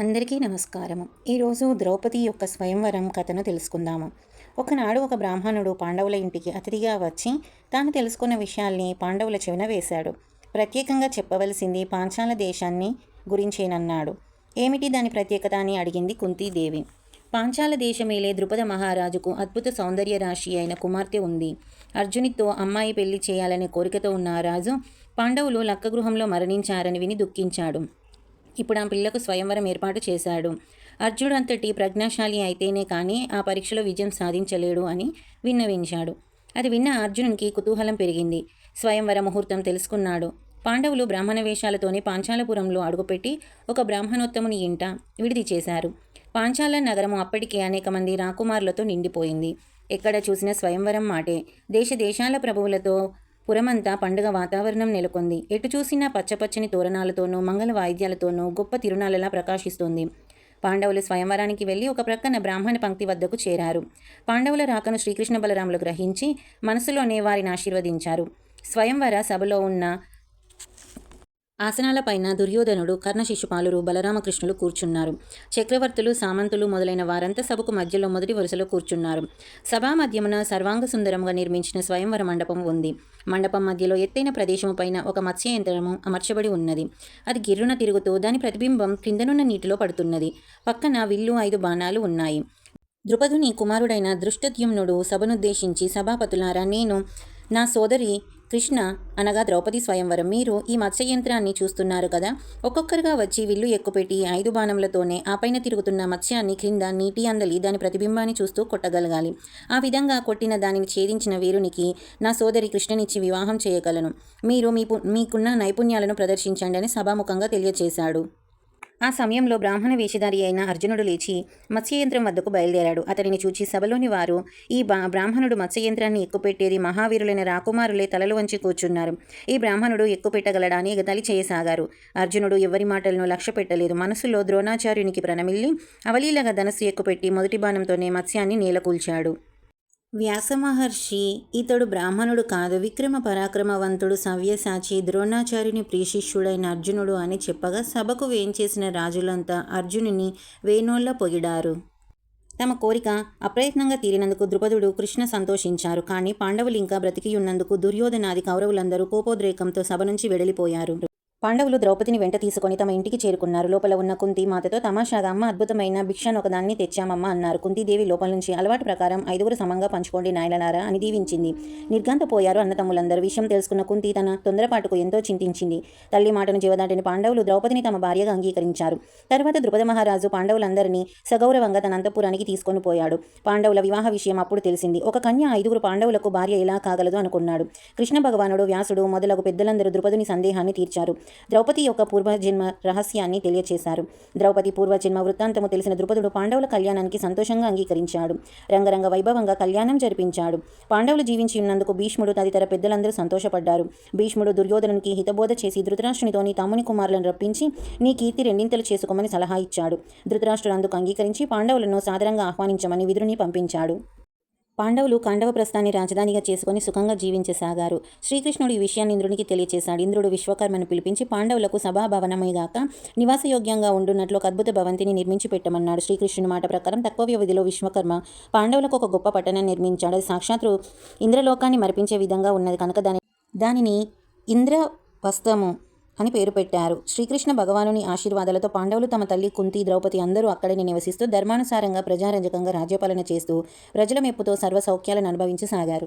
అందరికీ నమస్కారము. ఈరోజు ద్రౌపది యొక్క స్వయంవరం కథను తెలుసుకుందాము. ఒకనాడు ఒక బ్రాహ్మణుడు పాండవుల ఇంటికి అతిథిగా వచ్చి తాను తెలుసుకున్న విషయాల్ని పాండవుల చెవిన వేశాడు. ప్రత్యేకంగా చెప్పవలసింది పాంచాల దేశాన్ని గురించేనన్నాడు. ఏమిటి దాని ప్రత్యేకత అని అడిగింది కుంతీదేవి. పాంచాల దేశమేలే ద్రుపద మహారాజుకు అద్భుత సౌందర్య రాశి అయిన కుమార్తె ఉంది. అర్జునితో అమ్మాయి పెళ్ళి చేయాలనే కోరికతో ఉన్న ఆ రాజు పాండవులు లక్కగృహంలో మరణించారని విని దుఃఖించాడు. ఇప్పుడు ఆ పిల్లకు స్వయంవరం ఏర్పాటు చేశాడు. అర్జుడు అంతటి ప్రజ్ఞాశాలి అయితేనే కానీ ఆ పరీక్షలో విజయం సాధించలేడు అని విన్నవించాడు. అది విన్న అర్జునునికి కుతూహలం పెరిగింది. స్వయంవర ముహూర్తం తెలుసుకున్నాడు. పాండవులు బ్రాహ్మణ వేషాలతోనే పాంచాలపురంలో అడుగుపెట్టి ఒక బ్రాహ్మణోత్తముని ఇంట విడిది చేశారు. పాంచాల నగరము అప్పటికే అనేక మంది రాకుమారులతో నిండిపోయింది. ఎక్కడ చూసినా స్వయంవరం మాటే. దేశ దేశాల ప్రభువులతో పురమంతా పండుగ వాతావరణం నెలకొంది. ఎటు చూసినా పచ్చపచ్చని తోరణాలతోనూ మంగళ వాయిద్యాలతోనూ గొప్ప తిరుణాలలా ప్రకాశిస్తోంది. పాండవులు స్వయంవరానికి వెళ్ళి ఒక ప్రక్కన బ్రాహ్మణ పంక్తి వద్దకు చేరారు. పాండవుల రాకను శ్రీకృష్ణ బలరాములు గ్రహించి మనసులోనే వారిని ఆశీర్వదించారు. స్వయంవర సభలో ఉన్న ఆసనాలపైన దుర్యోధనుడు కర్ణ శిశుపాలురు బలరామకృష్ణులు కూర్చున్నారు. చక్రవర్తులు సామంతులు మొదలైన వారంతా సభకు మధ్యలో మొదటి వరుసలో కూర్చున్నారు. సభా మధ్యమున సర్వాంగ సుందరంగా నిర్మించిన స్వయంవర మండపం ఉంది. మండపం మధ్యలో ఎత్తైన ప్రదేశము పైన ఒక మత్స్య యంత్రము అమర్చబడి ఉన్నది. అది గిర్రున తిరుగుతూ దాని ప్రతిబింబం క్రిందనున్న నీటిలో పడుతున్నది. పక్కన విల్లు ఐదు బాణాలు ఉన్నాయి. ద్రుపదుని కుమారుడైన దృష్టద్యుమ్నుడు సభనుద్దేశించి సభాపతులారా నేను నా సోదరి కృష్ణ అనగా ద్రౌపది స్వయంవరం. మీరు ఈ మత్స్య యంత్రాన్ని చూస్తున్నారు కదా? ఒక్కొక్కరుగా వచ్చి విల్లు ఎక్కుపెట్టి ఐదు బాణములతోనే ఆ పైన తిరుగుతున్న మత్స్యాన్ని క్రింద నీటి అందలి దాని ప్రతిబింబాన్ని చూస్తూ కొట్టగలగాలి. ఆ విధంగా కొట్టిన దానిని ఛేదించిన వీరునికి నా సోదరి కృష్ణనిచ్చి వివాహం చేయగలను. మీరు మీ మీకున్న నైపుణ్యాలను ప్రదర్శించండి అని సభాముఖంగా తెలియజేశాడు ఆ సమయంలో బ్రాహ్మణ వేషధారి అయిన అర్జునుడు లేచి మత్స్యయంత్రం వద్దకు బయలుదేరాడు. అతడిని చూచి సభలోని వారు ఈ బా బ్రాహ్మణుడు మత్స్యయంత్రాన్ని ఎక్కుపెట్టేది మహావీరులైన రాకుమారులే తలలు వంచి కూర్చున్నారు. ఈ బ్రాహ్మణుడు ఎక్కుపెట్టగలడాని ఎగతాళి చేయసాగారు. అర్జునుడు ఎవరి మాటలను లక్ష్య పెట్టలేదు. మనసులో ద్రోణాచార్యునికి ప్రణమిల్లి అవలీలగా ధనస్సు ఎక్కుపెట్టి మొదటి బాణంతోనే మత్స్యాన్ని నేలకూల్చాడు. వ్యాసమహర్షి ఇతడు బ్రాహ్మణుడు కాదు విక్రమ పరాక్రమవంతుడు సవ్యసాచి ద్రోణాచార్యుని ప్రియశిష్యుడైన అర్జునుడు అని చెప్పగా సభకు వేంచేసిన రాజులంతా అర్జునుని వేణోళ్ళ పొగిడారు. తమ కోరిక అప్రయత్నంగా తీరినందుకు ద్రుపదుడు కృష్ణ సంతోషించారు. కానీ పాండవులు ఇంకా బ్రతికియున్నందుకు దుర్యోధనాది కౌరవులందరూ కోపోద్రేకంతో సభ నుంచి వెడలిపోయారు. పాండవులు ద్రౌపదిని వెంట తీసుకొని తమ ఇంటికి చేరుకున్నారు. లోపల ఉన్న కుంతి మాతతో తమాషాగా అమ్మ అద్భుతమైన భిక్షను ఒకదాన్ని తెచ్చామమ్మ అన్నారు. కుంతిదేవి లోపల నుంచి అలవాటు ప్రకారం ఐదుగురు సమంగా పంచుకోండి నాయలనారా అని దీవించింది. నిర్గంతపోయారు అన్నతమ్ములందరూ. విషయం తెలుసుకున్న కుంతి తన తొందరపాటుకు ఎంతో చింతించింది. తల్లి మాటను జీవదాటిన పాండవులు ద్రౌపదిని తమ భార్యగా అంగీకరించారు. తర్వాత ద్రుపద మహారాజు పాండవులందరినీ సగౌరవంగా తన అంతపురానికి తీసుకొని పోయాడు. పాండవుల వివాహ విషయం అప్పుడు తెలిసింది. ఒక కన్య ఐదుగురు పాండవులకు భార్య ఎలా కాగలదు అనుకున్నాడు. కృష్ణ భగవానుడు వ్యాసుడు మొదలగు పెద్దలందరూ ద్రుపదుని సందేహాన్ని తీర్చారు. ద్రౌపది యొక్క పూర్వజన్మ రహస్యాన్ని తెలియచేశారు. ద్రౌపది పూర్వజన్మ వృత్తాంతము తెలిసిన ద్రుపదుడు పాండవుల కళ్యాణానికి సంతోషంగా అంగీకరించాడు. రంగరంగ వైభవంగా కళ్యాణం జరిపించాడు. పాండవులు జీవించి ఉన్నందుకు భీష్ముడు తదితర పెద్దలందరూ సంతోషపడ్డారు. భీష్ముడు దుర్యోధనునికి హితబోధ చేసి ధృతరాష్ట్రునితోని తమ్ముని కుమారులను రప్పించి నీ కీర్తి రెండింతలు చేసుకోమని సలహా ఇచ్చాడు. ధృతరాష్ట్రుడు అందుకు అంగీకరించి పాండవులను సాదరంగా ఆహ్వానించమని విదురుని పంపించాడు. పాండవులు కాండవ ప్రస్థాన్ని రాజధానిగా చేసుకుని సుఖంగా జీవించసాగారు. శ్రీకృష్ణుడు ఈ విషయాన్ని ఇంద్రునికి తెలియచేశాడు. ఇంద్రుడు విశ్వకర్మను పిలిపించి పాండవులకు సభాభవనమేగాక నివాసయోగ్యంగా ఉండున్నట్లు ఒక అద్భుత భవంతిని నిర్మించి పెట్టమన్నాడు. శ్రీకృష్ణుని మాట ప్రకారం తక్కువ వ్యవధిలో విశ్వకర్మ పాండవులకు ఒక గొప్ప పట్టణం నిర్మించాడు. అది సాక్షాత్తు ఇంద్రలోకాన్ని మరిపించే విధంగా ఉన్నది. కనుక దాని దానిని ఇంద్రవస్తము అని పేరు పెట్టారు. శ్రీకృష్ణ భగవానుని ఆశీర్వాదాలతో పాండవులు తమ తల్లి కుంతి ద్రౌపది అందరూ అక్కడనే నివసిస్తూ ధర్మానుసారంగా ప్రజారంజకంగా రాజ్యపాలన చేస్తూ ప్రజల మెప్పుతో సర్వ సౌఖ్యాలను అనుభవించసాగారు.